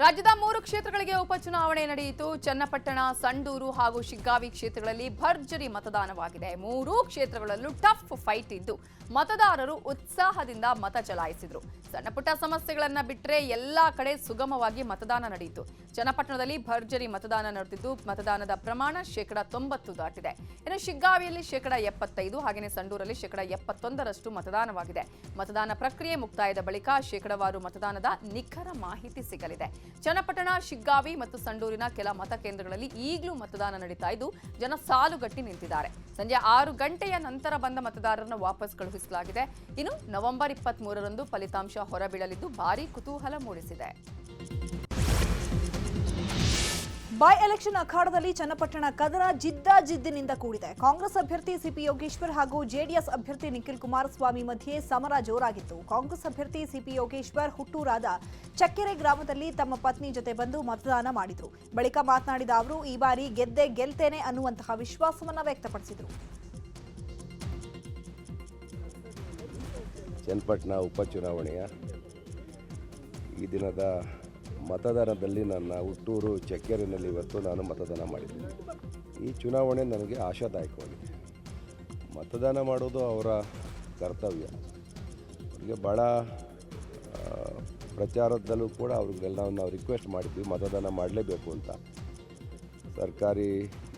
ರಾಜ್ಯದ ಮೂರು ಕ್ಷೇತ್ರಗಳಿಗೆ ಉಪಚುನಾವಣೆ ನಡೆಯಿತು. ಚನ್ನಪಟ್ಟಣ, ಸಂಡೂರು ಹಾಗೂ ಶಿಗ್ಗಾವಿ ಕ್ಷೇತ್ರಗಳಲ್ಲಿ ಭರ್ಜರಿ ಮತದಾನವಾಗಿದೆ. ಮೂರೂ ಕ್ಷೇತ್ರಗಳಲ್ಲೂ ಟಫ್ ಫೈಟ್ ಇದ್ದು ಮತದಾರರು ಉತ್ಸಾಹದಿಂದ ಮತ ಚಲಾಯಿಸಿದರು. ಸಣ್ಣಪುಟ್ಟ ಸಮಸ್ಯೆಗಳನ್ನು ಬಿಟ್ಟರೆ ಎಲ್ಲಾ ಕಡೆ ಸುಗಮವಾಗಿ ಮತದಾನ ನಡೆಯಿತು. ಚನ್ನಪಟ್ಟಣದಲ್ಲಿ ಭರ್ಜರಿ ಮತದಾನ ನಡೆದಿದ್ದು ಮತದಾನದ ಪ್ರಮಾಣ ಶೇಕಡ ತೊಂಬತ್ತು ದಾಟಿದೆ. ಇನ್ನು ಶಿಗ್ಗಾವಿಯಲ್ಲಿ ಶೇಕಡ ಎಪ್ಪತ್ತೈದು ಹಾಗೆಯೇ ಸಂಡೂರಲ್ಲಿ ಶೇಕಡ ಎಪ್ಪತ್ತೊಂದರಷ್ಟು ಮತದಾನವಾಗಿದೆ. ಮತದಾನ ಪ್ರಕ್ರಿಯೆ ಮುಕ್ತಾಯದ ಬಳಿಕ ಶೇಕಡವಾರು ಮತದಾನದ ನಿಖರ ಮಾಹಿತಿ ಸಿಗಲಿದೆ. ಚನ್ನಪಟ್ಟಣ, ಶಿಗ್ಗಾವಿ ಮತ್ತು ಸಂಡೂರಿನ ಕೆಲ ಮತಕೇಂದ್ರಗಳಲ್ಲಿ ಈಗಲೂ ಮತದಾನ ನಡೀತಾ ಇದ್ದು, ಜನ ಸಾಲುಗಟ್ಟಿ ನಿಂತಿದ್ದಾರೆ. ಸಂಜೆ ಆರು ಗಂಟೆಯ ನಂತರ ಬಂದ ಮತದಾರರನ್ನು ವಾಪಸ್ ಕಳುಹಿಸಲಾಗಿದೆ. ಇನ್ನು ನವೆಂಬರ್ ಇಪ್ಪತ್ತ್ ಮೂರರಂದು ಫಲಿತಾಂಶ ಹೊರಬೀಳಲಿದ್ದು, ಭಾರೀ ಕುತೂಹಲ ಮೂಡಿಸಿದೆ. ಬೈ ಎಲೆಕ್ಷನ್ ಅಖಾಡದಲ್ಲಿ ಚನ್ನಪಟ್ಟಣ ಕದನ ಜಿದ್ದಾಜಿದ್ದಿನಿಂದ ಕೂಡಿದೆ. ಕಾಂಗ್ರೆಸ್ ಅಭ್ಯರ್ಥಿ ಸಿಪಿ ಯೋಗೇಶ್ವರ್ ಹಾಗೂ ಜೆಡಿಎಸ್ ಅಭ್ಯರ್ಥಿ ನಿಖಿಲ್ ಕುಮಾರಸ್ವಾಮಿ ಮಧ್ಯೆ ಸಮರ ಜೋರಾಗಿತ್ತು. ಕಾಂಗ್ರೆಸ್ ಅಭ್ಯರ್ಥಿ ಸಿಪಿ ಯೋಗೇಶ್ವರ್ ಹುಟ್ಟೂರಾದ ಚಕ್ಕೆರೆ ಗ್ರಾಮದಲ್ಲಿ ತಮ್ಮ ಪತ್ನಿ ಜೊತೆ ಬಂದು ಮತದಾನ ಮಾಡಿದ್ರು. ಬಳಿಕ ಮಾತನಾಡಿದ ಅವರು, ಈ ಬಾರಿ ಗೆದ್ದೆ ಗೆಲ್ತೇನೆ ಅನ್ನುವಂತಹ ವಿಶ್ವಾಸವನ್ನ ವ್ಯಕ್ತಪಡಿಸಿದರು. ಚನ್ನಪಟ್ಟಣ ಉಪಚುನಾವಣೆಯ ಈ ದಿನದ ಮತದಾನದಲ್ಲಿ ನನ್ನ ಹುಟ್ಟೂರು ಚಕ್ಕೇರಿನಲ್ಲಿ ಇವತ್ತು ನಾನು ಮತದಾನ ಮಾಡಿದ್ದೀನಿ. ಈ ಚುನಾವಣೆ ನನಗೆ ಆಶಾದಾಯಕವಾಗಿದೆ. ಮತದಾನ ಮಾಡೋದು ಅವರ ಕರ್ತವ್ಯ. ಅವರಿಗೆ ಭಾಳ ಪ್ರಚಾರದಲ್ಲೂ ಕೂಡ ಅವ್ರಿಗೆಲ್ಲ ನಾವು ರಿಕ್ವೆಸ್ಟ್ ಮಾಡಿದ್ವಿ, ಮತದಾನ ಮಾಡಲೇಬೇಕು ಅಂತ. ಸರ್ಕಾರಿ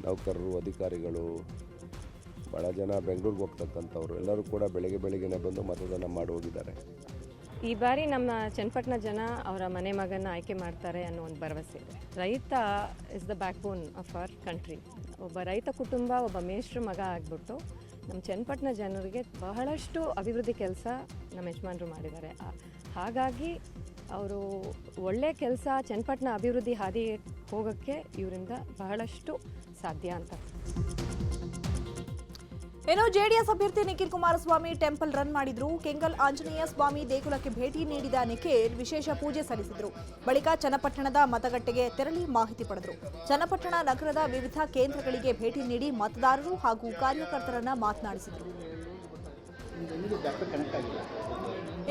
ನೌಕರರು, ಅಧಿಕಾರಿಗಳು ಭಾಳ ಜನ ಬೆಂಗಳೂರಿಗೆ ಹೋಗ್ತಕ್ಕಂಥವ್ರು, ಎಲ್ಲರೂ ಕೂಡ ಬೆಳಗ್ಗೆ ಬೆಳಗ್ಗೆನೇ ಬಂದು ಮತದಾನ ಮಾಡಿ ಹೋಗಿದ್ದಾರೆ. ಈ ಬಾರಿ ನಮ್ಮ ಚನ್ನಪಟ್ಟಣ ಜನ ಅವರ ಮನೆ ಮಗನ ಆಯ್ಕೆ ಮಾಡ್ತಾರೆ ಅನ್ನೋ ಒಂದು ಭರವಸೆ ಇದೆ. ರೈತ is the backbone of our country ಒಬ್ಬ ರೈತ ಕುಟುಂಬ, ಒಬ್ಬ ಮೇಷ್ಟ್ರ ಮಗ ಆಗಿಬಿಟ್ಟು ನಮ್ಮ ಚನ್ನಪಟ್ಟಣ ಜನರಿಗೆ ಬಹಳಷ್ಟು ಅಭಿವೃದ್ಧಿ ಕೆಲಸ ನಮ್ಮ ಯಜಮಾನರು ಮಾಡಿದ್ದಾರೆ. ಹಾಗಾಗಿ ಅವರು ಒಳ್ಳೆ ಕೆಲಸ ಚನ್ನಪಟ್ಟಣ ಅಭಿವೃದ್ಧಿ ಹಾದಿ ಹೋಗೋಕ್ಕೆ ಇವರಿಂದ ಬಹಳಷ್ಟು ಸಾಧ್ಯ ಅಂತ. ಇನ್ನು ಜೆಡಿಎಸ್ ಅಭ್ಯರ್ಥಿ ನಿಖಿಲ್ ಕುಮಾರಸ್ವಾಮಿ ಟೆಂಪಲ್ ರನ್ ಮಾಡಿದ್ರು. ಕೆಂಗಲ್ ಆಂಜನೇಯ ಸ್ವಾಮಿ ದೇಗುಲಕ್ಕೆ ಭೇಟಿ ನೀಡಿದ ನಿಖಿಲ್ ವಿಶೇಷ ಪೂಜೆ ಸಲ್ಲಿಸಿದ್ರು. ಬಳಿಕ ಚನ್ನಪಟ್ಟಣದ ಮತಗಟ್ಟೆಗೆ ತೆರಳಿ ಮಾಹಿತಿ ಪಡೆದರು. ಚನ್ನಪಟ್ಟಣ ನಗರದ ವಿವಿಧ ಕೇಂದ್ರಗಳಿಗೆ ಭೇಟಿ ನೀಡಿ ಮತದಾರರು ಹಾಗೂ ಕಾರ್ಯಕರ್ತರನ್ನ ಮಾತನಾಡಿಸಿದರು.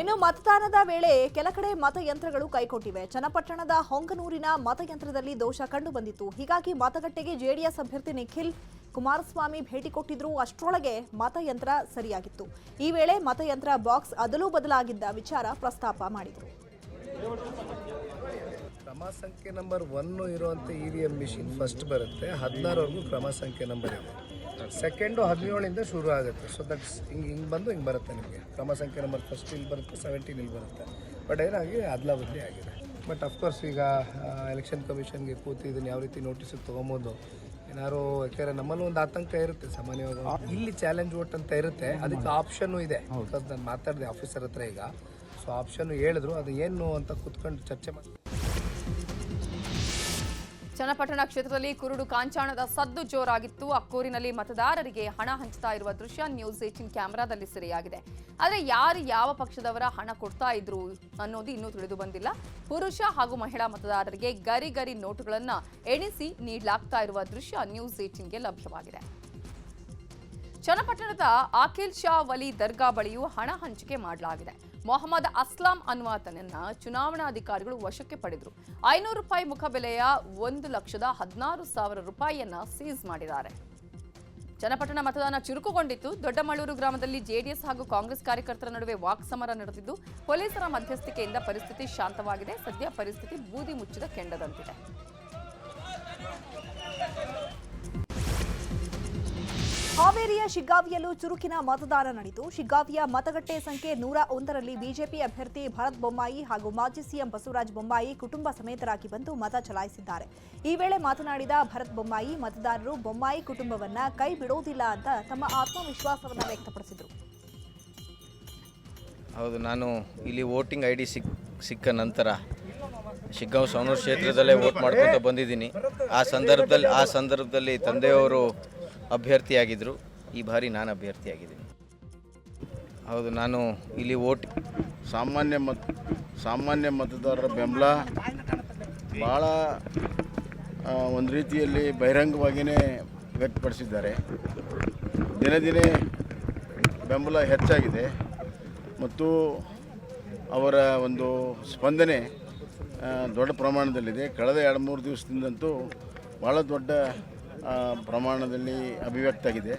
ಇನ್ನು ಮತದಾನದ ವೇಳೆ ಕೆಲ ಕಡೆ ಮತಯಂತ್ರಗಳು ಕೈಕೊಟ್ಟಿವೆ. ಚನ್ನಪಟ್ಟಣದ ಹೊಂಗನೂರಿನ ಮತಯಂತ್ರದಲ್ಲಿ ದೋಷ ಕಂಡುಬಂದಿತ್ತು. ಹೀಗಾಗಿ ಮತಗಟ್ಟೆಗೆ ಜೆಡಿಎಸ್ ಅಭ್ಯರ್ಥಿ ನಿಖಿಲ್ ಕುಮಾರಸ್ವಾಮಿ ಭೇಟಿ ಕೊಟ್ಟಿದ್ರು ಅಷ್ಟರೊಳಗೆ ಮತಯಂತ್ರ ಸರಿಯಾಗಿತ್ತು. ಈ ವೇಳೆ ಮತಯಂತ್ರ ಬಾಕ್ಸ್ ಅದಲು ಬದಲಾಗಿದ್ದ ವಿಚಾರ ಪ್ರಸ್ತಾಪ ಮಾಡಿದರು. ಕ್ರಮ ಸಂಖ್ಯೆ ನಂಬರ್ ಒನ್ನು ಇರುವಂಥ E V M machine first ಬರುತ್ತೆ ಹದಿನಾರವರೆಗೂ ಕ್ರಮ ಸಂಖ್ಯೆ ನಂಬರ್ ಇದೆ. ಸೆಕೆಂಡು ಹದಿನೇಳಿಂದ ಶುರು ಆಗುತ್ತೆ. ಸೊ ದಟ್ಸ್ ಹಿಂಗೆ ಹಿಂಗೆ ಬಂದು ಹಿಂಗೆ ಬರುತ್ತೆ ನಿಮಗೆ. ಕ್ರಮ ಸಂಖ್ಯೆ ನಂಬರ್ ಫಸ್ಟ್ ಇಲ್ಲಿ ಬರುತ್ತೆ ಸೆವೆಂಟೀನ್ ಇಲ್ಲಿ ಬರುತ್ತೆ. ಬಟ್ ಏನಾಗಿ ಅದಲ ಬದಲಿ ಆಗಿದೆ ಬಟ್ ಅಫ್ಕೋರ್ಸ್ ಈಗ ಎಲೆಕ್ಷನ್ ಕಮಿಷನ್ಗೆ ಕೂತು ಇದನ್ನು ಯಾವ ರೀತಿ ನೋಟಿಸಿಗೆ ತೊಗೊಬೋದು. ಏನಾದ್ರು ಯಾಕಂದ್ರೆ ನಮ್ಮಲ್ಲೂ ಒಂದು ಆತಂಕ ಇರುತ್ತೆ ಸಾಮಾನ್ಯವಾಗಿ. ಇಲ್ಲಿ ಚಾಲೆಂಜ್ ವೋಟ್ ಅಂತ ಇರುತ್ತೆ ಅದಕ್ಕೆ ಆಪ್ಷನ್ ಇದೆ. ನಾನು ಮಾತಾಡಿದೆ ಆಫೀಸರ್ ಹತ್ರ ಈಗ. ಸೊ ಆಪ್ಷನ್ ಹೇಳಿದ್ರು ಅದು ಏನು ಅಂತ ಕುತ್ಕೊಂಡು ಚರ್ಚೆ ಮಾಡಿ ಚನ್ನಪಟ್ಟಣ ಕ್ಷೇತ್ರದಲ್ಲಿ ಕುರುಡು ಕಾಂಚಾಣದ ಸದ್ದು ಜೋರಾಗಿತ್ತು. ಅಕ್ಕೂರಿನಲ್ಲಿ ಮತದಾರರಿಗೆ ಹಣ ಹಂಚ್ತಾ ಇರುವ ದೃಶ್ಯ ನ್ಯೂಸ್ ಏಟಿನ್ ಕ್ಯಾಮೆರಾದಲ್ಲಿ ಸೆರೆಯಾಗಿದೆ. ಆದರೆ ಯಾರು ಯಾವ ಪಕ್ಷದವರ ಹಣ ಕೊಡ್ತಾ ಇದ್ರು ಅನ್ನೋದು ಇನ್ನೂ ತಿಳಿದು ಬಂದಿಲ್ಲ. ಪುರುಷ ಹಾಗೂ ಮಹಿಳಾ ಮತದಾರರಿಗೆ ಗರಿ ಗರಿ ನೋಟುಗಳನ್ನು ಎಣಿಸಿ ನೀಡಲಾಗ್ತಾ ಇರುವ ದೃಶ್ಯ ನ್ಯೂಸ್ ಏಟಿನ್ಗೆ ಲಭ್ಯವಾಗಿದೆ. ಚನ್ನಪಟ್ಟಣದ ಅಖಿಲ್ ಶಾ ವಲಿ ದರ್ಗಾ ಬಳಿಯೂ ಹಣ ಹಂಚಿಕೆ ಮಾಡಲಾಗಿದೆ. ಮೊಹಮ್ಮದ್ ಅಸ್ಲಾಂ ಅನ್ನುವಾತನನ್ನ ಚುನಾವಣಾಧಿಕಾರಿಗಳು ವಶಕ್ಕೆ ಪಡೆದರು. ಐನೂರು ರೂಪಾಯಿ ಮುಖಬೆಲೆಯ ಒಂದು ಲಕ್ಷದ ಹದಿನಾರು ಸಾವಿರ ರೂಪಾಯಿಯನ್ನ ಸೀಸ್ ಮಾಡಿದ್ದಾರೆ. ಚನ್ನಪಟ್ಟಣ ಮತದಾನ ಚುರುಕುಗೊಂಡಿತ್ತು. ದೊಡ್ಡಮಳೂರು ಗ್ರಾಮದಲ್ಲಿ ಜೆಡಿಎಸ್ ಹಾಗೂ ಕಾಂಗ್ರೆಸ್ ಕಾರ್ಯಕರ್ತರ ನಡುವೆ ವಾಕ್ಸಮರ ನಡೆದಿದ್ದು, ಪೊಲೀಸರ ಮಧ್ಯಸ್ಥಿಕೆಯಿಂದ ಪರಿಸ್ಥಿತಿ ಶಾಂತವಾಗಿದೆ. ಸದ್ಯ ಪರಿಸ್ಥಿತಿ ಬೂದಿ ಮುಚ್ಚಿದ ಕೆಂಡದಂತಿದೆ. ಹಾವೇರಿಯ ಶಿಗ್ಗಾವಿಯಲ್ಲೂ ಚುರುಕಿನ ಮತದಾನ ನಡೆಯಿತು. ಶಿಗ್ಗಾವಿಯ ಮತಗಟ್ಟೆ ಸಂಖ್ಯೆ ನೂರ ಒಂದರಲ್ಲಿ ಬಿಜೆಪಿ ಅಭ್ಯರ್ಥಿ ಭರತ್ ಬೊಮ್ಮಾಯಿ ಹಾಗೂ ಮಾಜಿ ಸಿಎಂ ಬಸವರಾಜ ಬೊಮ್ಮಾಯಿ ಕುಟುಂಬ ಸಮೇತರಾಗಿ ಬಂದು ಮತ ಚಲಾಯಿಸಿದ್ದಾರೆ. ಈ ವೇಳೆ ಮಾತನಾಡಿದ ಭರತ್ ಬೊಮ್ಮಾಯಿ, ಮತದಾರರು ಬೊಮ್ಮಾಯಿ ಕುಟುಂಬವನ್ನ ಕೈ ಬಿಡೋದಿಲ್ಲ ಅಂತ ತಮ್ಮ ಆತ್ಮವಿಶ್ವಾಸವನ್ನು ವ್ಯಕ್ತಪಡಿಸಿದರು. ಹೌದು, ನಾನು ಇಲ್ಲಿ ವೋಟಿಂಗ್ ಐ ಡಿ ಸಿಕ್, ಸಿಕ್ಕ ನಂತರ ಶಿಗ್ಗಾಂವ್ ಸವಣೂರು ಕ್ಷೇತ್ರದಲ್ಲೇ ವೋಟ್ ಮಾಡ್ಕೊತ ಬಂದಿದ್ದೀನಿ. ಆ ಸಂದರ್ಭದಲ್ಲಿ ಆ ಸಂದರ್ಭದಲ್ಲಿ ತಂದೆಯವರು ಅಭ್ಯರ್ಥಿಯಾಗಿದ್ದರು ಈ ಬಾರಿ ನಾನು ಅಭ್ಯರ್ಥಿಯಾಗಿದ್ದೀನಿ. ಹೌದು, ನಾನು ಇಲ್ಲಿ ಓಟ್ ಸಾಮಾನ್ಯ ಮತ, ಸಾಮಾನ್ಯ ಮತದಾರರ ಬೆಂಬಲ ಭಾಳ ಒಂದು ರೀತಿಯಲ್ಲಿ ಬಹಿರಂಗವಾಗಿಯೇ ವ್ಯಕ್ತಪಡಿಸಿದ್ದಾರೆ. ದಿನೇ ದಿನೇ ಬೆಂಬಲ ಹೆಚ್ಚಾಗಿದೆ ಮತ್ತು ಅವರ ಒಂದು ಸ್ಪಂದನೆ ದೊಡ್ಡ ಪ್ರಮಾಣದಲ್ಲಿದೆ. ಕಳೆದ ಎರಡು ಮೂರು ದಿವಸದಿಂದಂತೂ ಭಾಳ ದೊಡ್ಡ ಪ್ರಮಾಣದಲ್ಲಿ ಅಭಿವ್ಯಕ್ತ ಆಗಿದೆ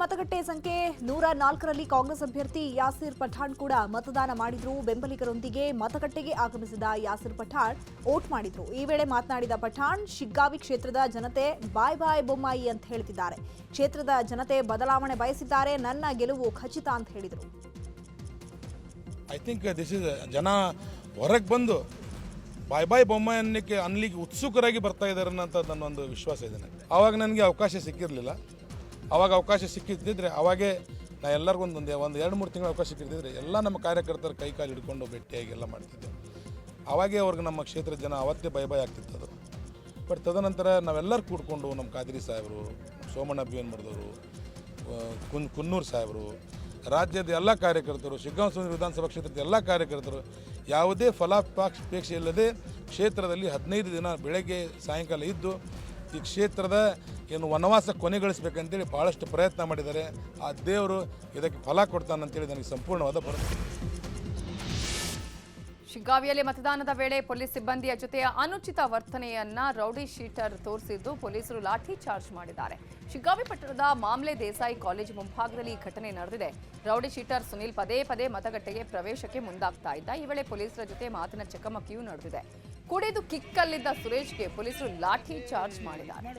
ಮತಗಟ್ಟೆ ಸಂಖ್ಯೆ ನೂರ ನಾಲ್ಕರಲ್ಲಿ ಕಾಂಗ್ರೆಸ್ ಅಭ್ಯರ್ಥಿ ಯಾಸಿರ್ ಪಠಾಣ್ ಕೂಡ ಮತದಾನ ಮಾಡಿದ್ರು. ಬೆಂಬಲಿಗರೊಂದಿಗೆ ಮತಗಟ್ಟೆಗೆ ಆಗಮಿಸಿದ ಯಾಸಿರ್ ಪಠಾಣ್ ವೋಟ್ ಮಾಡಿದ್ರು. ಈ ವೇಳೆ ಮಾತನಾಡಿದ ಪಠಾಣ್ ಶಿಗ್ಗಾವಿ ಕ್ಷೇತ್ರದ ಜನತೆ ಬಾಯ್ ಬಾಯ್ ಬೊಮ್ಮಾಯಿ ಅಂತ ಹೇಳ್ತಿದ್ದಾರೆ. ಕ್ಷೇತ್ರದ ಜನತೆ ಬದಲಾವಣೆ ಬಯಸಿದ್ದಾರೆ. ನನ್ನ ಗೆಲುವು ಖಚಿತ ಅಂತ ಹೇಳಿದರು. ಐ ಥಿಂಕ್ ದಿಸ್ ಇಸ್ ಜನ ಹೊರಗೆ ಬಂದು ಬಾಯ್ ಬಾಯ್ ಬೊಮ್ಮಾಯನ್ನಕ್ಕೆ ಅನ್ಲಿಕ್ಕೆ ಉತ್ಸುಕರಾಗಿ ಬರ್ತಾ ಇದ್ದಾರೆ ಅನ್ನೋಂಥ ನನ್ನೊಂದು ವಿಶ್ವಾಸ ಇದೆ ನನಗೆ. ಆವಾಗ ನನಗೆ ಅವಕಾಶ ಸಿಕ್ಕಿರಲಿಲ್ಲ. ಆವಾಗ ಅವಕಾಶ ಸಿಕ್ಕಿದ್ದಿದ್ರೆ ಅವಾಗೇ ನಾ ಎಲ್ಲರಿಗೂ ಒಂದು ಒಂದು ಎರಡು ಮೂರು ತಿಂಗಳು ಅವಕಾಶ ಸಿಕ್ಕಿರ್ತಿದ್ರೆ ಎಲ್ಲ ನಮ್ಮ ಕಾರ್ಯಕರ್ತರ ಕೈ ಕಾಲು ಹಿಡ್ಕೊಂಡು ಭೇಟಿಯಾಗಿ ಎಲ್ಲ ಮಾಡ್ತಿದ್ದೆ. ಅವಾಗೇ ಅವ್ರಿಗೆ ನಮ್ಮ ಕ್ಷೇತ್ರದ ಜನ ಅವತ್ತೇ ಭಯ ಭಯ ಆಗ್ತಿತ್ತು ಅದು. ಬಟ್ ತದನಂತರ ನಾವೆಲ್ಲರೂ ಕೂಡ್ಕೊಂಡು ನಮ್ಮ ಕಾದ್ರಿ ಸಾಹೇಬರು, ಸೋಮಣ್ಣ ಬಿ ಎನ್ ಮಾಡಿದವರು ಕುನ್, ಕುನ್ನೂರು ಸಾಹೇಬರು, ರಾಜ್ಯದ ಎಲ್ಲ ಕಾರ್ಯಕರ್ತರು ಸುಂದರ ವಿಧಾನಸಭಾ ಕ್ಷೇತ್ರದ ಎಲ್ಲ ಕಾರ್ಯಕರ್ತರು ಯಾವುದೇ ಫಲಾಪೇಕ್ಷೆ ಇಲ್ಲದೆ ಕ್ಷೇತ್ರದಲ್ಲಿ ಹದಿನೈದು ದಿನ ಬೆಳಗ್ಗೆ ಸಾಯಂಕಾಲ ಇದ್ದು ಈ ಕ್ಷೇತ್ರದ ಏನು ವನವಾಸ ಕೊನೆಗೊಳಿಸಬೇಕಂತೇಳಿ ಭಾಳಷ್ಟು ಪ್ರಯತ್ನ ಮಾಡಿದ್ದಾರೆ. ಆ ದೇವರು ಇದಕ್ಕೆ ಫಲ ಕೊಡ್ತಾನಂತೇಳಿ ನನಗೆ ಸಂಪೂರ್ಣವಾದ ಭರವಸೆ. ಶಿಗ್ಗಾವಿಯಲ್ಲಿ ಮತದಾನದ ವೇಳೆ ಪೊಲೀಸ್ ಸಿಬ್ಬಂದಿಯ ಜೊತೆ ಅನುಚಿತ ವರ್ತನೆಯನ್ನ ರೌಡಿ ಶೀಟರ್ ತೋರಿಸಿದ್ದು ಪೊಲೀಸರು ಲಾಠಿ ಚಾರ್ಜ್ ಮಾಡಿದ್ದಾರೆ. ಶಿಗ್ಗಾವಿ ಪಟ್ಟಣದ ಮಾಮ್ಲೆ ದೇಸಾಯಿ ಕಾಲೇಜು ಮುಂಭಾಗದಲ್ಲಿ ಈ ಘಟನೆ ನಡೆದಿದೆ. ರೌಡಿ ಶೀಟರ್ ಸುನಿಲ್ ಪದೇ ಪದೇ ಮತಗಟ್ಟೆಗೆ ಪ್ರವೇಶಕ್ಕೆ ಮುಂದಾಗ್ತಾ ಇದ್ದ. ಈ ವೇಳೆ ಪೊಲೀಸರ ಜೊತೆ ಮಾತಿನ ಚಕಮಕಿಯೂ ನಡೆದಿದೆ. ಕುಡಿದು ಕಿಕ್ಕಲ್ಲಿದ್ದ ಸುರೇಶ್ಗೆ ಪೊಲೀಸರು ಲಾಠಿ ಚಾರ್ಜ್ ಮಾಡಿದ್ದಾರೆ.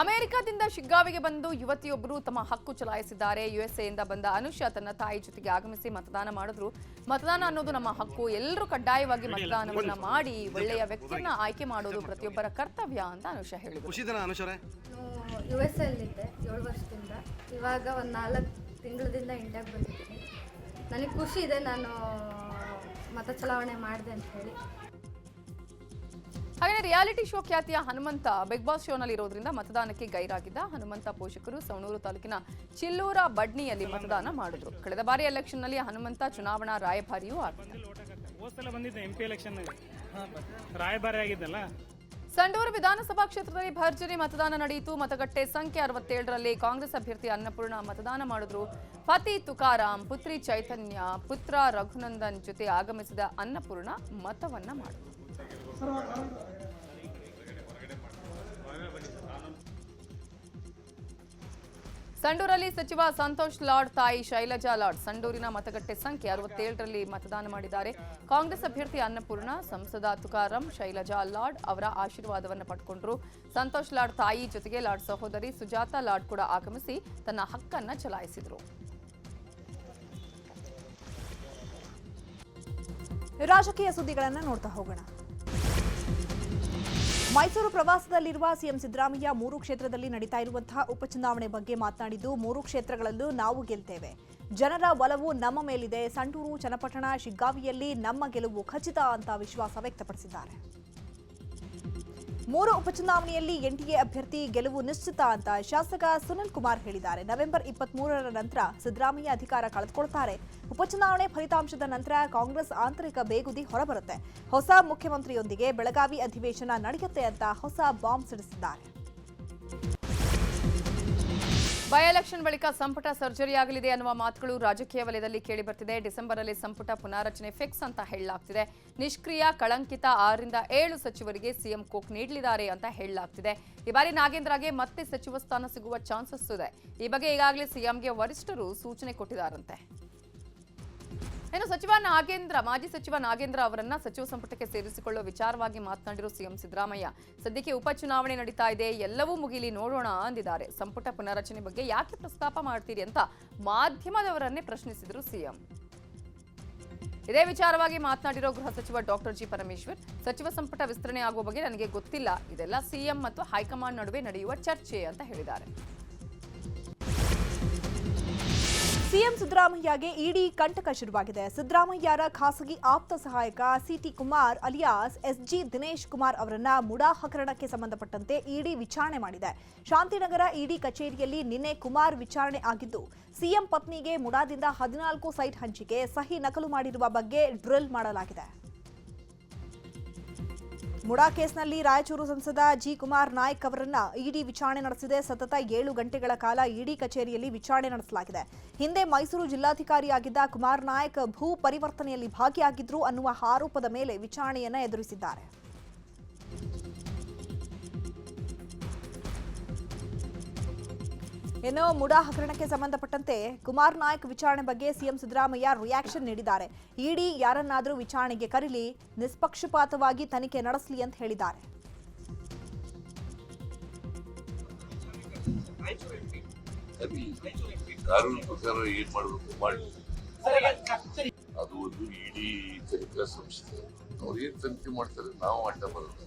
ಅಮೆರಿಕದಿಂದ ಶಿಗ್ಗಾವಿಗೆ ಬಂದು ಯುವತಿಯೊಬ್ಬರು ತಮ್ಮ ಹಕ್ಕು ಚಲಾಯಿಸಿದ್ದಾರೆ. ಯುಎಸ್ಎಯಿಂದ ಬಂದ ಅನುಷಾ ತನ್ನ ತಾಯಿ ಜೊತೆಗೆ ಆಗಮಿಸಿ ಮತದಾನ ಮಾಡಿದ್ರು. ಮತದಾನ ಅನ್ನೋದು ನಮ್ಮ ಹಕ್ಕು. ಎಲ್ಲರೂ ಕಡ್ಡಾಯವಾಗಿ ಮತದಾನವನ್ನ ಮಾಡಿ ಒಳ್ಳೆಯ ವ್ಯಕ್ತಿಯನ್ನ ಆಯ್ಕೆ ಮಾಡೋದು ಪ್ರತಿಯೊಬ್ಬರ ಕರ್ತವ್ಯ ಅಂತ ಅನುಷಾ ಹೇಳಿದ್ರು. ಯು ಎಸ್ ಅಲ್ಲಿದ್ದೆ ಏಳು ವರ್ಷದಿಂದ. ಇವಾಗ ಒಂದು ನಾಲ್ಕು ತಿಂಗಳದಿಂದ ಇಂಡಿಯಾಗೆ ಬಂದಿದ್ದೀನಿ. ನನಗೆ ಖುಷಿ ಇದೆ ನಾನು ಮತ ಚಲಾವಣೆ ಮಾಡಿದೆ ಅಂತ ಹೇಳಿ. ಹಾಗೆ ರಿಯಾಲಿಟಿ ಶೋ ಖ್ಯಾತಿಯ ಹನುಮಂತ ಬಿಗ್ ಬಾಸ್ ಶೋನಲ್ಲಿ ಇರೋದ್ರಿಂದ ಮತದಾನಕ್ಕೆ ಗೈರಾಗಿದ್ದ ಹನುಮಂತ ಪೋಷಕರು ಸವಣೂರು ತಾಲೂಕಿನ ಚಿಲ್ಲೂರ ಬಡ್ನಿಯಲ್ಲಿ ಮತದಾನ ಮಾಡಿದ್ರು. ಕಳೆದ ಬಾರಿ ಎಲೆಕ್ಷನ್ನಲ್ಲಿ ಹನುಮಂತ ಚುನಾವಣಾ ರಾಯಭಾರಿಯೂ ಎಲೆಕ್ಷನ್ ಆಗಿದ್ದಲ್ಲ? ಸಂಡೂರು ವಿಧಾನಸಭಾ ಕ್ಷೇತ್ರದಲ್ಲಿ ಭರ್ಜರಿ ಮತದಾನ ನಡೆಯಿತು. ಮತಗಟ್ಟೆ ಸಂಖ್ಯೆ ಅರವತ್ತೇಳರಲ್ಲಿ ಕಾಂಗ್ರೆಸ್ ಅಭ್ಯರ್ಥಿ ಅನ್ನಪೂರ್ಣ ಮತದಾನ ಮಾಡಿದ್ರು. ಪತಿ ತುಕಾರಾಂ ಪುತ್ರಿ ಚೈತನ್ಯ ಪುತ್ರ ರಘುನಂದನ್ ಜೊತೆ ಆಗಮಿಸಿದ ಅನ್ನಪೂರ್ಣ ಮತವನ್ನ ಮಾಡಿದ್ರು. ಸಂಡೂರಲ್ಲಿ ಸಚಿವ ಸಂತೋಷ್ ಲಾಡ್ ತಾಯಿ ಶೈಲಜಾ ಲಾಡ್ ಸಂಡೂರಿನ ಮತಗಟ್ಟೆ ಸಂಖ್ಯೆ ಅರವತ್ತೇಳರಲ್ಲಿ ಮತದಾನ ಮಾಡಿದ್ದಾರೆ. ಕಾಂಗ್ರೆಸ್ ಅಭ್ಯರ್ಥಿ ಅನ್ನಪೂರ್ಣ, ಸಂಸದ ತುಕಾರಾಂ, ಶೈಲಜಾ ಲಾಡ್ ಅವರ ಆಶೀರ್ವಾದವನ್ನು ಪಡ್ಕೊಂಡ್ರು. ಸಂತೋಷ್ ಲಾಡ್ ತಾಯಿ ಜೊತೆಗೆ ಲಾಡ್ ಸಹೋದರಿ ಸುಜಾತಾ ಲಾಡ್ ಕೂಡ ಆಗಮಿಸಿ ತನ್ನ ಹಕ್ಕನ್ನ ಚಲಾಯಿಸಿದ್ರು. ರಾಜಕೀಯ ಸುದ್ದಿಗಳನ್ನು ನೋಡ್ತಾ ಹೋಗೋಣ. ಮೈಸೂರು ಪ್ರವಾಸದಲ್ಲಿರುವ ಸಿಎಂ ಸಿದ್ದರಾಮಯ್ಯ ಮೂರು ಕ್ಷೇತ್ರದಲ್ಲಿ ನಡೀತಾ ಇರುವಂತಹ ಉಪಚುನಾವಣೆ ಬಗ್ಗೆ ಮಾತನಾಡಿದ್ದು, ಮೂರು ಕ್ಷೇತ್ರಗಳಲ್ಲೂ ನಾವು ಗೆಲ್ತೇವೆ. ಜನರ ಒಲವು ನಮ್ಮ ಮೇಲಿದೆ. ಸಂಡೂರು, ಚನ್ನಪಟ್ಟಣ, ಶಿಗ್ಗಾವಿಯಲ್ಲಿ ನಮ್ಮ ಗೆಲುವು ಖಚಿತ ಅಂತ ವಿಶ್ವಾಸ ವ್ಯಕ್ತಪಡಿಸಿದ್ದಾರೆ. ಮೂರು ಉಪಚುನಾವಣೆಯಲ್ಲಿ ಎನ್ಡಿಎ ಅಭ್ಯರ್ಥಿ ಗೆಲುವು ನಿಶ್ಚಿತ ಅಂತ ಶಾಸಕ ಸುನಿಲ್ ಕುಮಾರ್ ಹೇಳಿದ್ದಾರೆ. ನವೆಂಬರ್ ಇಪ್ಪತ್ಮೂರರ ನಂತರ ಸಿದ್ದರಾಮಯ್ಯ ಅಧಿಕಾರ ಕಳೆದುಕೊಳ್ತಾರೆ. ಉಪಚುನಾವಣೆ ಫಲಿತಾಂಶದ ನಂತರ ಕಾಂಗ್ರೆಸ್ ಆಂತರಿಕ ಬೇಗುದಿ ಹೊರಬರುತ್ತೆ. ಹೊಸ ಮುಖ್ಯಮಂತ್ರಿಯೊಂದಿಗೆ ಬೆಳಗಾವಿ ಅಧಿವೇಶನ ನಡೆಯುತ್ತೆ ಅಂತ ಹೊಸ ಬಾಂಬ್ ಸಿಡಿಸಿದ್ದಾರೆ. ಬೈ ಎಲೆಕ್ಷನ್ ಬಳಿಕ ಸಂಪುಟ ಸರ್ಜರಿ ಆಗಲಿದೆ ಅನ್ನುವ ಮಾತುಗಳು ರಾಜಕೀಯ ವಲಯದಲ್ಲಿ ಕೇಳಿಬರ್ತಿದೆ. ಡಿಸೆಂಬರಲ್ಲಿ ಸಂಪುಟ ಪುನಾರಚನೆ ಫಿಕ್ಸ್ ಅಂತ ಹೇಳಲಾಗ್ತಿದೆ. ನಿಷ್ಕ್ರಿಯ, ಕಳಂಕಿತ ಆರರಿಂದ ಏಳು ಸಚಿವರಿಗೆ ಸಿಎಂ ಕೋಕ್ ನೀಡಲಿದ್ದಾರೆ ಅಂತ ಹೇಳಲಾಗ್ತಿದೆ. ಈ ಬಾರಿ ನಾಗೇಂದ್ರಗೆ ಮತ್ತೆ ಸಚಿವ ಸ್ಥಾನ ಸಿಗುವ ಚಾನ್ಸಸ್ ಇದೆ. ಈ ಬಗ್ಗೆ ಈಗಾಗಲೇ ಸಿಎಂಗೆ ವರಿಷ್ಠರು ಸೂಚನೆ ಕೊಟ್ಟಿದ್ದಾರಂತೆ. ಇನ್ನು ಸಚಿವ ನಾಗೇಂದ್ರ, ಮಾಜಿ ಸಚಿವ ನಾಗೇಂದ್ರ ಅವರನ್ನ ಸಚಿವ ಸಂಪುಟಕ್ಕೆ ಸೇರಿಸಿಕೊಳ್ಳುವ ವಿಚಾರವಾಗಿ ಮಾತನಾಡಿರುವ ಸಿಎಂ ಸಿದ್ದರಾಮಯ್ಯ, ಸದ್ಯಕ್ಕೆ ಉಪಚುನಾವಣೆ ನಡೀತಾ ಇದೆ, ಎಲ್ಲವೂ ಮುಗಿಲಿ ನೋಡೋಣ ಅಂದಿದ್ದಾರೆ. ಸಂಪುಟ ಪುನರಚನೆ ಬಗ್ಗೆ ಯಾಕೆ ಪ್ರಸ್ತಾಪ ಮಾಡ್ತೀರಿ ಅಂತ ಮಾಧ್ಯಮದವರನ್ನೇ ಪ್ರಶ್ನಿಸಿದರು ಸಿಎಂ. ಇದೇ ವಿಚಾರವಾಗಿ ಮಾತನಾಡಿರೋ ಗೃಹ ಸಚಿವ ಡಾಕ್ಟರ್ ಜಿ ಪರಮೇಶ್ವರ್, ಸಚಿವ ಸಂಪುಟ ವಿಸ್ತರಣೆ ಆಗುವ ಬಗ್ಗೆ ನನಗೆ ಗೊತ್ತಿಲ್ಲ. ಇದೆಲ್ಲ ಸಿಎಂ ಮತ್ತು ಹೈಕಮಾಂಡ್ ನಡುವೆ ನಡೆಯುವ ಚರ್ಚೆ ಅಂತ ಹೇಳಿದ್ದಾರೆ. ಸಿಎಂ ಸಿದ್ದರಾಮಯ್ಯಗೆ ಇಡಿ ಕಂಟಕ ಶುರುವಾಗಿದೆ. ಸಿದ್ದರಾಮಯ್ಯರ ಖಾಸಗಿ ಆಪ್ತ ಸಹಾಯಕ C T Kumar alias, S G Dinesh Kumar ಅವರನ್ನ ಮುಡಾ ಹಗರಣಕ್ಕೆ ಸಂಬಂಧಪಟ್ಟಂತೆ ಇಡಿ ವಿಚಾರಣೆ ಮಾಡಿದೆ. ಶಾಂತಿನಗರ ಇಡಿ ಕಚೇರಿಯಲ್ಲಿ ನಿನ್ನೆ ಕುಮಾರ್ ವಿಚಾರಣೆ ಆಗಿದ್ದು, ಸಿಎಂ ಪತ್ನಿಗೆ ಮುಡಾದಿಂದ ಹದಿನಾಲ್ಕು ಸೈಟ್ ಹಂಚಿಕೆ, ಸಹಿ ನಕಲು ಮಾಡಿರುವ ಬಗ್ಗೆ ಡ್ರಿಲ್ ಮಾಡಲಾಗಿದೆ. ಮುಡಾ ಕೇಸ್ನಲ್ಲಿ ರಾಯಚೂರು ಸಂಸದ ಜಿ ಕುಮಾರ್ ನಾಯ್ಕ್ ಅವರನ್ನ ಇಡಿ ವಿಚಾರಣೆ ನಡೆಸಿದೆ. ಸತತ ಏಳು ಗಂಟೆಗಳ ಕಾಲ ಇಡಿ ಕಚೇರಿಯಲ್ಲಿ ವಿಚಾರಣೆ ನಡೆಸಲಾಗಿದೆ. ಹಿಂದೆ ಮೈಸೂರು ಜಿಲ್ಲಾಧಿಕಾರಿಯಾಗಿದ್ದ ಕುಮಾರ್ ನಾಯ್ಕ್ ಭೂ ಪರಿವರ್ತನೆಯಲ್ಲಿ ಭಾಗಿಯಾಗಿದ್ರು ಅನ್ನುವ ಆರೋಪದ ಮೇಲೆ ವಿಚಾರಣೆಯನ್ನ ಎದುರಿಸಿದ್ದಾರೆ. ಇನ್ನು ಮುಡಾ ಹಗರಣಕ್ಕೆ ಸಂಬಂಧಪಟ್ಟಂತೆ ಕುಮಾರ್ ನಾಯಕ್ ವಿಚಾರಣೆ ಬಗ್ಗೆ ಸಿಎಂ ಸಿದ್ದರಾಮಯ್ಯ ರಿಯಾಕ್ಷನ್ ನೀಡಿದ್ದಾರೆ. ಇಡಿ ಯಾರನ್ನಾದರೂ ವಿಚಾರಣೆಗೆ ಕರೀಲಿ, ನಿಷ್ಪಕ್ಷಪಾತವಾಗಿ ತನಿಖೆ ನಡೆಸಲಿ ಅಂತ ಹೇಳಿದ್ದಾರೆ. ಅದು ಒಂದು ಇಡೀ ತನಿಖಾ ಸಂಸ್ಥೆ. ಅವ್ರು ಏನ್ ತನಿಖೆ ನಾವು ಅಡ್ಡ ಬರೋದು.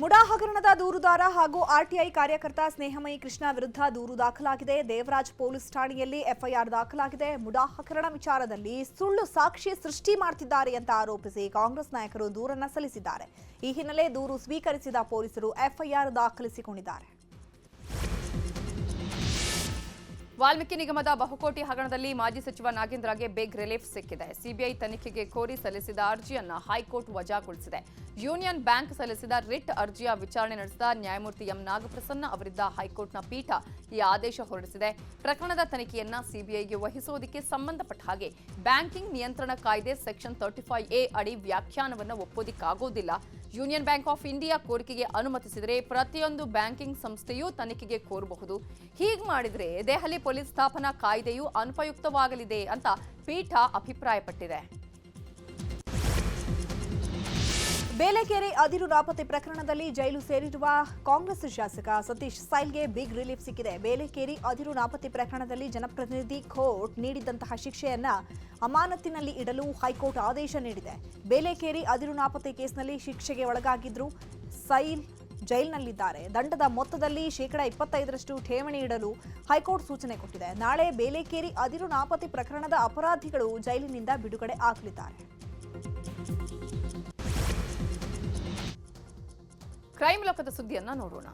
ಮಾಡಿ ಹಗರಣದ ದೂರುದಾರ ಹಾಗೂ ಆರ್ಟಿಐ ಕಾರ್ಯಕರ್ತ ಸ್ನೇಹಮಯಿ ಕೃಷ್ಣ ವಿರುದ್ಧ ದೂರು ದಾಖಲಾಗಿದೆ. ದೇವರಾಜ್ ಪೊಲೀಸ್ ಠಾಣೆಯಲ್ಲಿ ಎಫ್ಐಆರ್ ದಾಖಲಾಗಿದೆ. ಮುಡಾ ಹಗರಣ ವಿಚಾರದಲ್ಲಿ ಸುಳ್ಳು ಸಾಕ್ಷಿ ಸೃಷ್ಟಿ ಮಾಡ್ತಿದ್ದಾರೆ ಅಂತ ಆರೋಪಿಸಿ ಕಾಂಗ್ರೆಸ್ ನಾಯಕರು ದೂರನ್ನ ಸಲ್ಲಿಸಿದ್ದಾರೆ. ಈ ಹಿನ್ನೆಲೆ ದೂರು ಸ್ವೀಕರಿಸಿದ ಪೊಲೀಸರು ಎಫ್ಐಆರ್ ದಾಖಲಿಸಿಕೊಂಡಿದ್ದಾರೆ. ವಾಲ್ಮೀಕಿ ನಿಗಮದ ಬಹುಕೋಟಿ ಹಗರಣದಲ್ಲಿ ಮಾಜಿ ಸಚಿವ ನಾಗೇಂದ್ರಗೆ ಬಿಗ್ ರಿಲೀಫ್ ಸಿಕ್ಕಿದೆ. ಸಿಬಿಐ ತನಿಖೆಗೆ ಕೋರಿ ಸಲ್ಲಿಸಿದ ಅರ್ಜಿಯನ್ನು ಹೈಕೋರ್ಟ್ ವಜಾಗೊಳಿಸಿದೆ. ಯೂನಿಯನ್ ಬ್ಯಾಂಕ್ ಸಲ್ಲಿಸಿದ ರಿಟ್ ಅರ್ಜಿಯ ವಿಚಾರಣೆ ನಡೆಸಿದ ನ್ಯಾಯಮೂರ್ತಿ ಎಂ ನಾಗಪ್ರಸನ್ನ ಅವರಿದ್ದ ಹೈಕೋರ್ಟ್ನ ಪೀಠ ಈ ಆದೇಶ ಹೊರಡಿಸಿದೆ. ಪ್ರಕರಣದ ತನಿಖೆಯನ್ನ ಸಿಬಿಐಗೆ ವಹಿಸುವುದಕ್ಕೆ ಸಂಬಂಧಪಟ್ಟ ಹಾಗೆ ಬ್ಯಾಂಕಿಂಗ್ ನಿಯಂತ್ರಣ ಕಾಯ್ದೆ ಸೆಕ್ಷನ್ ತರ್ಟಿ ಫೈವ್ ಎ ಅಡಿ ವ್ಯಾಖ್ಯಾನವನ್ನು ಒಪ್ಪೋದಿಕ್ಕಾಗೋದಿಲ್ಲ. ಯೂನಿಯನ್ ಬ್ಯಾಂಕ್ ಆಫ್ ಇಂಡಿಯಾ ಕೋರಿಕೆಗೆ ಅನುಮತಿಸಿದರೆ ಪ್ರತಿಯೊಂದು ಬ್ಯಾಂಕಿಂಗ್ ಸಂಸ್ಥೆಯೂ ತನಿಖೆಗೆ ಕೋರಬಹುದು. ಹೀಗೆ ಮಾಡಿದರೆ ದೆಹಲಿ ಪೊಲೀಸ್ ಸ್ಥಾಪನಾ ಕಾಯ್ದೆಯು ಅನುಪಯುಕ್ತವಾಗಲಿದೆ ಅಂತ ಪೀಠ ಅಭಿಪ್ರಾಯಪಟ್ಟಿದೆ. ಬೇಲೆಕೆರೆ ಅದಿರು ನಾಪತ್ತೆ ಪ್ರಕರಣದಲ್ಲಿ ಜೈಲು ಸೇರಿರುವ ಕಾಂಗ್ರೆಸ್ ಶಾಸಕ ಸತೀಶ್ ಸೈಲ್ಗೆ ಬಿಗ್ ರಿಲೀಫ್ ಸಿಕ್ಕಿದೆ. ಬೇಲೆಕೇರಿ ಅದಿರು ನಾಪತ್ತೆ ಪ್ರಕರಣದಲ್ಲಿ ಜನಪ್ರತಿನಿಧಿ ಕೋರ್ಟ್ ನೀಡಿದಂತಹ ಶಿಕ್ಷೆಯನ್ನ ಅಮಾನತಿನಲ್ಲಿ ಇಡಲು ಹೈಕೋರ್ಟ್ ಆದೇಶ ನೀಡಿದೆ. ಬೇಲೆಕೇರಿ ಅದಿರು ನಾಪತ್ತೆ ಕೇಸ್ನಲ್ಲಿ ಶಿಕ್ಷೆಗೆ ಒಳಗಾಗಿದ್ರು ಸೈಲ್ ಜೈಲಿನಲ್ಲಿದ್ದಾರೆ. ದಂಡದ ಮೊತ್ತದಲ್ಲಿ ಶೇಕಡಾ ಇಪ್ಪತ್ತೈದರಷ್ಟು ಠೇವಣಿ ಇಡಲು ಹೈಕೋರ್ಟ್ ಸೂಚನೆ ಕೊಟ್ಟಿದೆ. ನಾಳೆ ಬೇಲೆಕೇರಿ ಅದಿರು ನಾಪತ್ತೆ ಪ್ರಕರಣದ ಅಪರಾಧಿಗಳು ಜೈಲಿನಿಂದ ಬಿಡುಗಡೆ ಆಗಲಿದ್ದಾರೆ. ಕ್ರೈಮ್ ಲೋಕದ ಸುದ್ದಿಯನ್ನ ನೋಡೋಣ.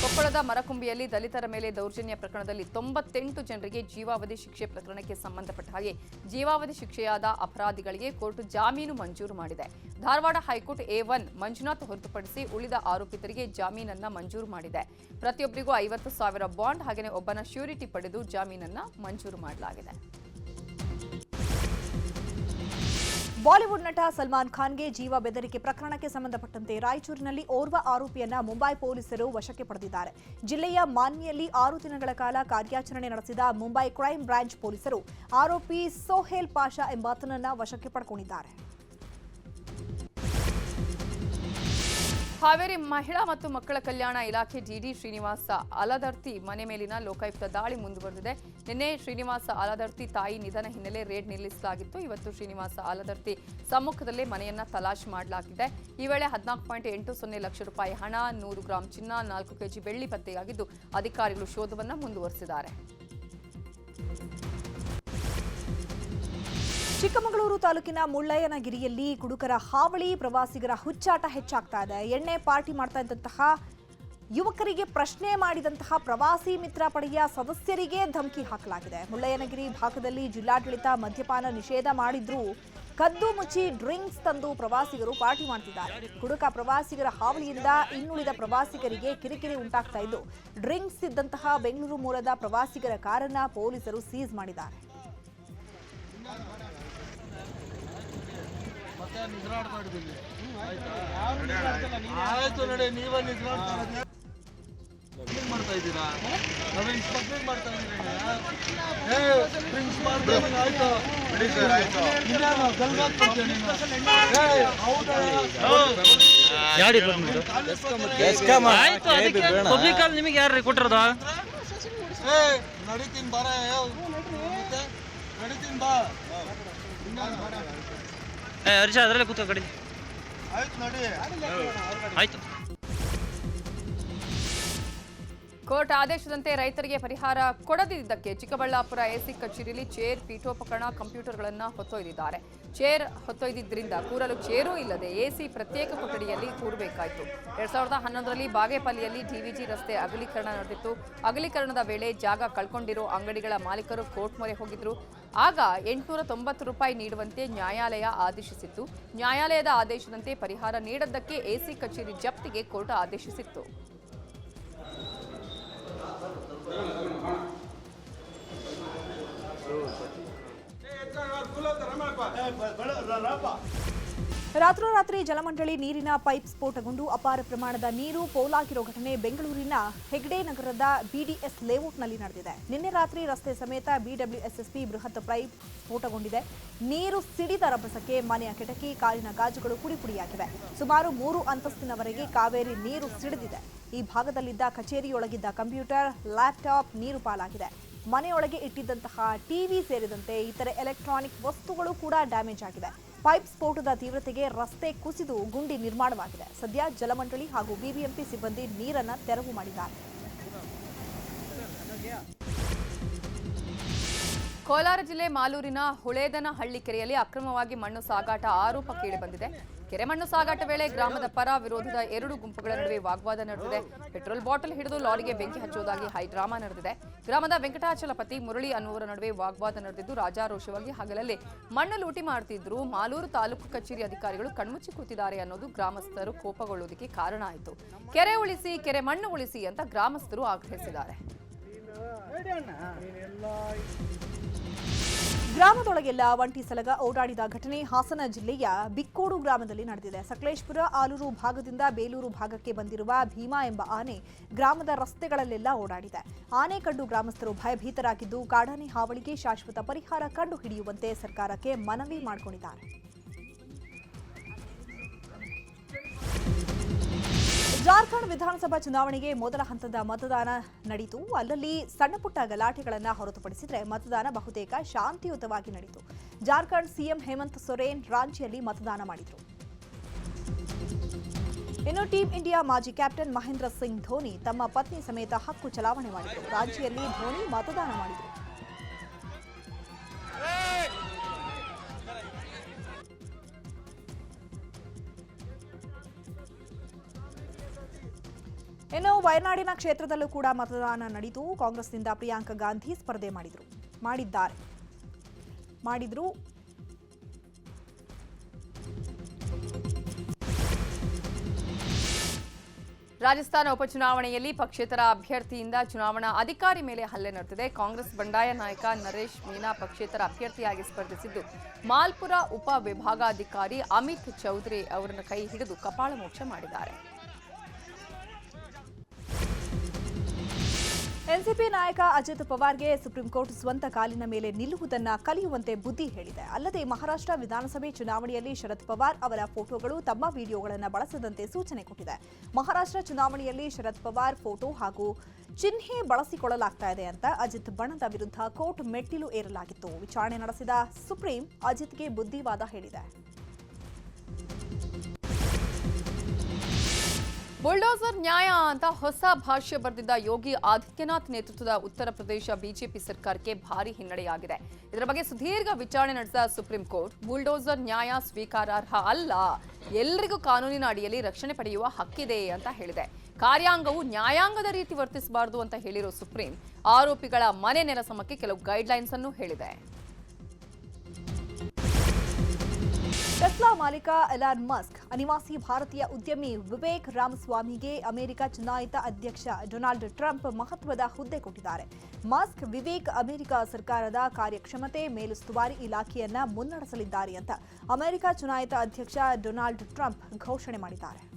ಕೊಪ್ಪಳದ ಮರಕುಂಬಿಯಲ್ಲಿ ದಲಿತರ ಮೇಲೆ ದೌರ್ಜನ್ಯ ಪ್ರಕರಣದಲ್ಲಿ ತೊಂಬತ್ತೆಂಟು ಜನರಿಗೆ ಜೀವಾವಧಿ ಶಿಕ್ಷೆ ಪ್ರಕರಣಕ್ಕೆ ಸಂಬಂಧಪಟ್ಟ ಹಾಗೆ ಜೀವಾವಧಿ ಶಿಕ್ಷೆಯಾದ ಅಪರಾಧಿಗಳಿಗೆ ಕೋರ್ಟ್ ಜಾಮೀನು ಮಂಜೂರು ಮಾಡಿದೆ. Dharwad high court A one Manjunath ಹೊರತುಪಡಿಸಿ ಉಳಿದ ಆರೋಪಿತರಿಗೆ ಜಾಮೀನನ್ನ ಮಂಜೂರು ಮಾಡಿದೆ. ಪ್ರತಿಯೊಬ್ಬರಿಗೂ ಐವತ್ತು ಸಾವಿರ ಬಾಂಡ್ ಹಾಗೆಯೇ ಒಬ್ಬನ ಶ್ಯೂರಿಟಿ ಪಡೆದು ಜಾಮೀನನ್ನ ಮಂಜೂರು ಮಾಡಲಾಗಿದೆ. ಬಾಲಿವುಡ್ ನಟ ಸಲ್ಮಾನ್ ಖಾನ್ಗೆ ಜೀವ ಬೆದರಿಕೆ ಪ್ರಕರಣಕ್ಕೆ ಸಂಬಂಧಪಟ್ಟಂತೆ ರಾಯಚೂರಿನಲ್ಲಿ ಓರ್ವ ಆರೋಪಿಯನ್ನ ಮುಂಬೈ ಪೊಲೀಸರು ವಶಕ್ಕೆ ಪಡೆದಿದ್ದಾರೆ. ಜಿಲ್ಲೆಯ ಮಾನ್ವಿಯಲ್ಲಿ ಆರು ದಿನಗಳ ಕಾಲ ಕಾರ್ಯಾಚರಣೆ ನಡೆಸಿದ ಮುಂಬೈ ಕ್ರೈಂ ಬ್ರಾಂಚ್ ಪೊಲೀಸರು ಆರೋಪಿ ಸೋಹೇಲ್ ಪಾಷಾ ಎಂಬಾತನನ್ನ ವಶಕ್ಕೆ ಪಡ್ಕೊಂಡಿದ್ದಾರೆ. ಹಾವೇರಿ ಮಹಿಳಾ ಮತ್ತು ಮಕ್ಕಳ ಕಲ್ಯಾಣ ಇಲಾಖೆ ಡಿಡಿ ಶ್ರೀನಿವಾಸ ಅಲದರ್ತಿ ಮನೆ ಮೇಲಿನ ಲೋಕಾಯುಕ್ತ ದಾಳಿ ಮುಂದುವರೆದಿದೆ. ನಿನ್ನೆ ಶ್ರೀನಿವಾಸ ಅಲದರ್ತಿ ತಾಯಿ ನಿಧನ ಹಿನ್ನೆಲೆ ರೇಡ್ ನಿಲ್ಲಿಸಲಾಗಿತ್ತು. ಇವತ್ತು ಶ್ರೀನಿವಾಸ ಅಲದರ್ತಿ ಸಮ್ಮುಖದಲ್ಲೇ ಮನೆಯನ್ನ ತಲಾಶ್ ಮಾಡಲಾಗಿದೆ. ಈ ವೇಳೆ ಹದಿನಾಲ್ಕು ಪಾಯಿಂಟ್ ಎಂಟು ಸೊನ್ನೆ ಲಕ್ಷ ರೂಪಾಯಿ ಹಣ, ನೂರು ಗ್ರಾಂ ಚಿನ್ನ, ನಾಲ್ಕು ಕೆಜಿ ಬೆಳ್ಳಿ ಪತ್ತೆಯಾಗಿದ್ದು ಅಧಿಕಾರಿಗಳು ಶೋಧವನ್ನು ಮುಂದುವರೆಸಿದ್ದಾರೆ. ಚಿಕ್ಕಮಗಳೂರು ತಾಲೂಕಿನ ಮುಳ್ಳಯ್ಯನಗಿರಿಯಲ್ಲಿ ಕುಡುಕರ ಹಾವಳಿ, ಪ್ರವಾಸಿಗರ ಹುಚ್ಚಾಟ ಹೆಚ್ಚಾಗ್ತಾ ಇದೆ. ಎಣ್ಣೆ ಪಾರ್ಟಿ ಮಾಡ್ತಾ ಇದ್ದಂತಹ ಯುವಕರಿಗೆ ಪ್ರಶ್ನೆ ಮಾಡಿದಂತಹ ಪ್ರವಾಸಿ ಮಿತ್ರ ಪಡೆಯ ಸದಸ್ಯರಿಗೆ ಧಮಕಿ ಹಾಕಲಾಗಿದೆ. ಮುಳ್ಳಯ್ಯನಗಿರಿ ಭಾಗದಲ್ಲಿ ಜಿಲ್ಲಾಡಳಿತ ಮದ್ಯಪಾನ ನಿಷೇಧ ಮಾಡಿದ್ರೂ ಕದ್ದು ಮುಚ್ಚಿ ಡ್ರಿಂಕ್ಸ್ ತಂದು ಪ್ರವಾಸಿಗರು ಪಾರ್ಟಿ ಮಾಡ್ತಿದ್ದಾರೆ. ಕುಡುಕ ಪ್ರವಾಸಿಗರ ಹಾವಳಿಯಿಂದ ಇನ್ನುಳಿದ ಪ್ರವಾಸಿಗರಿಗೆ ಕಿರಿಕಿರಿ ಉಂಟಾಗ್ತಾ ಇದ್ದು, ಡ್ರಿಂಕ್ಸ್ ಇದ್ದಂತಹ ಬೆಂಗಳೂರು ಮೂಲದ ಪ್ರವಾಸಿಗರ ಕಾರನ್ನ ಪೊಲೀಸರು ಸೀಸ್ ಮಾಡಿದ್ದಾರೆ. ಆಯ್ತು? ನೋಡಿ ನೀವೇ ಮಾಡ್ತಾ ಇದ್ದೀರಾ? ನಾವೇನ್ ಮಾಡ್ತಾ ಪಬ್ಲಿಕ್ ಅಲ್ಲಿ ನಿಮಗೆ ಯಾರು ಕೊಟ್ಟಿರೋದು? ನಡಿತೀನಿ ಬಾರ ನಡಿತೀನಿ ಬಾ. ಹರ್ಷ ಅದರಲ್ಲೇ ಕೂತ್ಕೊ ಕಡೆ ಆಯ್ತು ನೋಡಿ. ಆಯ್ತು. ಕೋರ್ಟ್ ಆದೇಶದಂತೆ ರೈತರಿಗೆ ಪರಿಹಾರ ಕೊಡದಿದ್ದಕ್ಕೆ ಚಿಕ್ಕಬಳ್ಳಾಪುರ ಎಸಿ ಕಚೇರಿಯಲ್ಲಿ ಚೇರ್ ಪೀಠೋಪಕರಣ ಕಂಪ್ಯೂಟರ್ಗಳನ್ನು ಹೊತ್ತೊಯ್ದಿದ್ದಾರೆ. ಚೇರ್ ಹೊತ್ತೊಯ್ದಿದ್ದರಿಂದ ಕೂರಲು ಚೇರೂ ಇಲ್ಲದೆ ಎಸಿ ಪ್ರತ್ಯೇಕ ಕೊಠಡಿಯಲ್ಲಿ ಕೂರಬೇಕಾಯಿತು. ಎರಡ್ ಸಾವಿರದ ಹನ್ನೊಂದರಲ್ಲಿ ಬಾಗೇಪಲ್ಲಿಯಲ್ಲಿ ಡಿವಿಜಿ ರಸ್ತೆ ಅಗಲೀಕರಣ ನಡೆದಿತ್ತು. ಅಗಲೀಕರಣದ ವೇಳೆ ಜಾಗ ಕಳ್ಕೊಂಡಿರೋ ಅಂಗಡಿಗಳ ಮಾಲೀಕರು ಕೋರ್ಟ್ ಮೊರೆ ಹೋಗಿದ್ರು. ಆಗ ಎಂಟುನೂರ ತೊಂಬತ್ತು ರೂಪಾಯಿ ನೀಡುವಂತೆ ನ್ಯಾಯಾಲಯ ಆದೇಶಿಸಿತ್ತು. ನ್ಯಾಯಾಲಯದ ಆದೇಶದಂತೆ ಪರಿಹಾರ ನೀಡದ್ದಕ್ಕೆ ಎಸಿ ಕಚೇರಿ ಜಪ್ತಿಗೆ ಕೋರ್ಟ್ ಆದೇಶಿಸಿತ್ತು. ರಮಣಪ್ಪ. ರಾತ್ರೋರಾತ್ರಿ ಜಲಮಂಡಳಿ ನೀರಿನ ಪೈಪ್ ಸ್ಫೋಟಗೊಂಡು ಅಪಾರ ಪ್ರಮಾಣದ ನೀರು ಪೋಲಾಗಿರೋ ಘಟನೆ ಬೆಂಗಳೂರಿನ ಹೆಗ್ಡೆ ನಗರದ ಬಿಡಿಎಸ್ ಲೇಔಟ್ನಲ್ಲಿ ನಡೆದಿದೆ. ನಿನ್ನೆ ರಾತ್ರಿ ರಸ್ತೆ ಸಮೇತ ಬಿಡಬ್ಲ್ಯೂಎಸ್ಎಸ್ಪಿ ಬೃಹತ್ ಪೈಪ್ ಸ್ಫೋಟಗೊಂಡಿದೆ. ನೀರು ಸಿಡಿದ ರಭಸಕ್ಕೆ ಮನೆಯ ಕಿಟಕಿ, ಕಾರಿನ ಗಾಜುಗಳು ಪುಡಿಪುಡಿಯಾಗಿವೆ ಸುಮಾರು ಮೂರು ಅಂತಸ್ತಿನವರೆಗೆ ಕಾವೇರಿ ನೀರು ಸಿಡಿದಿದೆ. ಈ ಭಾಗದಲ್ಲಿದ್ದ ಕಚೇರಿಯೊಳಗಿದ್ದ ಕಂಪ್ಯೂಟರ್, ಲ್ಯಾಪ್ಟಾಪ್ ನೀರು ಪಾಲಾಗಿದೆ. ಮನೆಯೊಳಗೆ ಇಟ್ಟಿದ್ದಂತಹ ಟಿವಿ ಸೇರಿದಂತೆ ಇತರೆ ಎಲೆಕ್ಟ್ರಾನಿಕ್ ವಸ್ತುಗಳು ಕೂಡ ಡ್ಯಾಮೇಜ್ ಆಗಿದೆ ಪೈಪ್ ಸ್ಫೋಟದ ತೀವ್ರತೆಗೆ ರಸ್ತೆ ಕುಸಿದು ಗುಂಡಿ ನಿರ್ಮಾಣವಾಗಿದೆ. ಸದ್ಯ ಜಲಮಂಡಳಿ ಹಾಗೂ ಬಿಬಿಎಂಪಿ ಸಿಬ್ಬಂದಿ ನೀರನ್ನು ತೆರವು ಮಾಡಿದ್ದಾರೆ. ಕೋಲಾರ ಜಿಲ್ಲೆ ಮಾಲೂರಿನ ಹುಳೇದನಹಳ್ಳಿ ಕೆರೆಯಲ್ಲಿ ಅಕ್ರಮವಾಗಿ ಮಣ್ಣು ಸಾಗಾಟ ಆರೋಪ ಕೇಳಿಬಂದಿದೆ ಕೆರೆ ಮಣ್ಣು ಸಾಗಾಟ ವೇಳೆ ಗ್ರಾಮದ ಪರ ವಿರೋಧದ ಎರಡು ಗುಂಪುಗಳ ನಡುವೆ ವಾಗ್ವಾದ ನಡೆದಿದೆ. ಪೆಟ್ರೋಲ್ ಬಾಟಲ್ ಹಿಡಿದು ಲಾರಿಗೆ ಬೆಂಕಿ ಹಚ್ಚುವುದಾಗಿ ಹೈಡ್ರಾಮಾ ನಡೆದಿದೆ. ಗ್ರಾಮದ ವೆಂಕಟಾಚಲಪತಿ ಮುರಳಿ ಅನ್ನುವರ ನಡುವೆ ವಾಗ್ವಾದ ನಡೆದಿದ್ದು, ರಾಜಾರೋಷವಾಗಿ ಹಗಲಲ್ಲಿ ಮಣ್ಣು ಲೂಟಿ ಮಾಡುತ್ತಿದ್ದರು ಮಾಲೂರು ತಾಲೂಕು ಕಚೇರಿ ಅಧಿಕಾರಿಗಳು ಕಣ್ಮುಚ್ಚಿ ಕೂತಿದ್ದಾರೆ ಅನ್ನೋದು ಗ್ರಾಮಸ್ಥರು ಕೋಪಗೊಳ್ಳುವುದಕ್ಕೆ ಕಾರಣ ಆಯಿತು. ಕೆರೆ ಉಳಿಸಿ, ಕೆರೆ ಮಣ್ಣು ಉಳಿಸಿ ಅಂತ ಗ್ರಾಮಸ್ಥರು ಆಗ್ರಹಿಸಿದ್ದಾರೆ. ಗ್ರಾಮದೊಳಗೆಲ್ಲ ಒಂಟಿ ಸಲಗ ಓಡಾಡಿದ ಘಟನೆ ಹಾಸನ ಜಿಲ್ಲೆಯ ಬಿಕ್ಕೋಡು ಗ್ರಾಮದಲ್ಲಿ ನಡೆದಿದೆ. ಸಕಲೇಶ್ಪುರ, ಆಲೂರು ಭಾಗದಿಂದ ಬೇಲೂರು ಭಾಗಕ್ಕೆ ಬಂದಿರುವ ಭೀಮಾ ಎಂಬ ಆನೆ ಗ್ರಾಮದ ರಸ್ತೆಗಳಲ್ಲೆಲ್ಲ ಓಡಾಡಿದೆ. ಆನೆ ಕಂಡು ಗ್ರಾಮಸ್ಥರು ಭಯಭೀತರಾಗಿದ್ದು, ಕಾಡಾನೆ ಹಾವಳಿಗೆ ಶಾಶ್ವತ ಪರಿಹಾರ ಕಂಡು ಹಿಡಿಯುವಂತೆ ಸರ್ಕಾರಕ್ಕೆ ಮನವಿ ಮಾಡಿಕೊಂಡಿದ್ದಾರೆ. ಜಾರ್ಖಂಡ್ ವಿಧಾನಸಭಾ ಚುನಾವಣೆಗೆ ಮೊದಲ ಹಂತದ ಮತದಾನ ನಡೆಯಿತು ಅಲ್ಲಲ್ಲಿ ಸಣ್ಣಪುಟ್ಟ ಗಲಾಟೆಗಳನ್ನು ಹೊರತುಪಡಿಸಿದರೆ ಮತದಾನ ಬಹುತೇಕ ಶಾಂತಿಯುತವಾಗಿ ನಡೆಯಿತು ಜಾರ್ಖಂಡ್ ಸಿಎಂ ಹೇಮಂತ್ ಸೊರೇನ್ ರಾಂಚಿಯಲ್ಲಿ ಮತದಾನ ಮಾಡಿದರು. ಇನ್ನು ಟೀಂ ಇಂಡಿಯಾ ಮಾಜಿ ಕ್ಯಾಪ್ಟನ್ ಮಹೇಂದ್ರ ಸಿಂಗ್ ಧೋನಿ ತಮ್ಮ ಪತ್ನಿ ಸಮೇತ ಹಕ್ಕು ಚಲಾವಣೆ ಮಾಡಿದರು. ರಾಂಚಿಯಲ್ಲಿ ಧೋನಿ ಮತದಾನ ಮಾಡಿದರು. ಇನ್ನು ವಯನಾಡಿನ ಕ್ಷೇತ್ರದಲ್ಲೂ ಕೂಡ ಮತದಾನ ನಡೆಯಿತು ಕಾಂಗ್ರೆಸ್ನಿಂದ ಪ್ರಿಯಾಂಕಾ ಗಾಂಧಿ ಸ್ಪರ್ಧೆ ಮಾಡಿದರು. ಮಾಡಿದ್ದಾರೆ. ಮಾಡಿದ್ರು. ರಾಜಸ್ಥಾನ ಉಪಚುನಾವಣೆಯಲ್ಲಿ ಪಕ್ಷೇತರ ಅಭ್ಯರ್ಥಿಯಿಂದ ಚುನಾವಣಾ ಅಧಿಕಾರಿ ಮೇಲೆ ಹಲ್ಲೆ ನಡೆದಿದೆ. ಕಾಂಗ್ರೆಸ್ ಬಂಡಾಯ ನಾಯಕ ನರೇಶ್ ಮೀನಾ ಪಕ್ಷೇತರ ಅಭ್ಯರ್ಥಿಯಾಗಿ ಸ್ಪರ್ಧಿಸಿದ್ದು. ಮಾಲ್ಪುರ ಉಪ ವಿಭಾಗಾಧಿಕಾರಿ ಅಮಿತ್ ಚೌಧರಿ ಅವರನ್ನು ಕೈ ಹಿಡಿದು ಕಪಾಳಮೋಕ್ಷ ಮಾಡಿದ್ದಾರೆ. ಎನ್ಸಿಪಿ ನಾಯಕ ಅಜಿತ್ ಪವಾರ್ಗೆ ಸುಪ್ರೀಂ ಕೋರ್ಟ್ ಸ್ವಂತ ಕಾಲಿನ ಮೇಲೆ ನಿಲ್ಲುವುದನ್ನ ಕಲಿಯುವಂತೆ ಬುದ್ಧಿ ಹೇಳಿದೆ. ಅಲ್ಲದೆ ಮಹಾರಾಷ್ಟ್ರ ವಿಧಾನಸಭೆ ಚುನಾವಣೆಯಲ್ಲಿ ಶರದ್ ಪವಾರ್ ಅವರ ಫೋಟೋಗಳು ತಮ್ಮ ವಿಡಿಯೋಗಳನ್ನು ಬಳಸದಂತೆ ಸೂಚನೆ ಕೊಟ್ಟಿದೆ. ಮಹಾರಾಷ್ಟ್ರ ಚುನಾವಣೆಯಲ್ಲಿ ಶರದ್ ಪವಾರ್ ಫೋಟೋ ಹಾಗೂ ಚಿಹ್ನೆ ಬಳಸಿಕೊಳ್ಳಲಾಗ್ತಾ ಇದೆ ಅಂತ ಅಜಿತ್ ಬಣದ ವಿರುದ್ಧ ಕೋರ್ಟ್ ಮೆಟ್ಟಿಲು ಏರಲಾಗಿತ್ತು. ವಿಚಾರಣೆ ನಡೆಸಿದ ಸುಪ್ರೀಂ ಅಜಿತ್ಗೆ ಬುದ್ಧಿವಾದ ಹೇಳಿದೆ. ಬುಲ್ಡೋಸರ್ ನ್ಯಾಯ ಅಂತ ಹೊಸ ಭಾಷ್ಯ ಬರೆದಿದ್ದ ಯೋಗಿ ಆದಿತ್ಯನಾಥ್ ನೇತೃತ್ವದ ಉತ್ತರ ಪ್ರದೇಶ ಬಿಜೆಪಿ ಸರ್ಕಾರಕ್ಕೆ ಭಾರಿ ಹಿನ್ನಡೆಯಾಗಿದೆ. ಇದರ ಬಗ್ಗೆ ಸುದೀರ್ಘ ವಿಚಾರಣೆ ನಡೆಸಿದ ಸುಪ್ರೀಂ ಕೋರ್ಟ್, ಬುಲ್ಡೋಸರ್ ನ್ಯಾಯ ಸ್ವೀಕಾರಾರ್ಹ ಅಲ್ಲ, ಎಲ್ರಿಗೂ ಕಾನೂನಿನ ಅಡಿಯಲ್ಲಿ ರಕ್ಷಣೆ ಪಡೆಯುವ ಹಕ್ಕಿದೆ ಅಂತ ಹೇಳಿದೆ. ಕಾರ್ಯಾಂಗವು ನ್ಯಾಯಾಂಗದ ರೀತಿ ವರ್ತಿಸಬಾರದು ಅಂತ ಹೇಳಿರೋ ಸುಪ್ರೀಂ, ಆರೋಪಿಗಳ ಮನೆ ನೆಲಸಮಕ್ಕೆ ಕೆಲವು ಗೈಡ್ಲೈನ್ಸ್ ಅನ್ನು ಹೇಳಿದೆ. ಟೆಸ್ಲಾ ಮಾಲೀಕ ಎಲಾನ್ ಮಸ್ಕ್, ಅನಿವಾಸಿ ಭಾರತೀಯ ಉದ್ಯಮಿ ವಿವೇಕ್ ರಾಮಸ್ವಾಮಿಗೆ ಅಮೆರಿಕ ಚುನಾಯಿತ ಅಧ್ಯಕ್ಷ ಡೊನಾಲ್ಡ್ ಟ್ರಂಪ್ ಮಹತ್ವದ ಹುದ್ದೆ ಕೊಟ್ಟಿದ್ದಾರೆ. ಮಸ್ಕ್, ವಿವೇಕ್ ಅಮೆರಿಕ ಸರ್ಕಾರದ ಕಾರ್ಯಕ್ಷಮತೆ ಮೇಲುಸ್ತುವಾರಿ ಇಲಾಖೆಯನ್ನ ಮುನ್ನಡೆಸಲಿದ್ದಾರೆ ಅಂತ ಅಮೆರಿಕ ಚುನಾಯಿತ ಅಧ್ಯಕ್ಷ ಡೊನಾಲ್ಡ್ ಟ್ರಂಪ್ ಘೋಷಣೆ ಮಾಡಿದ್ದಾರೆ.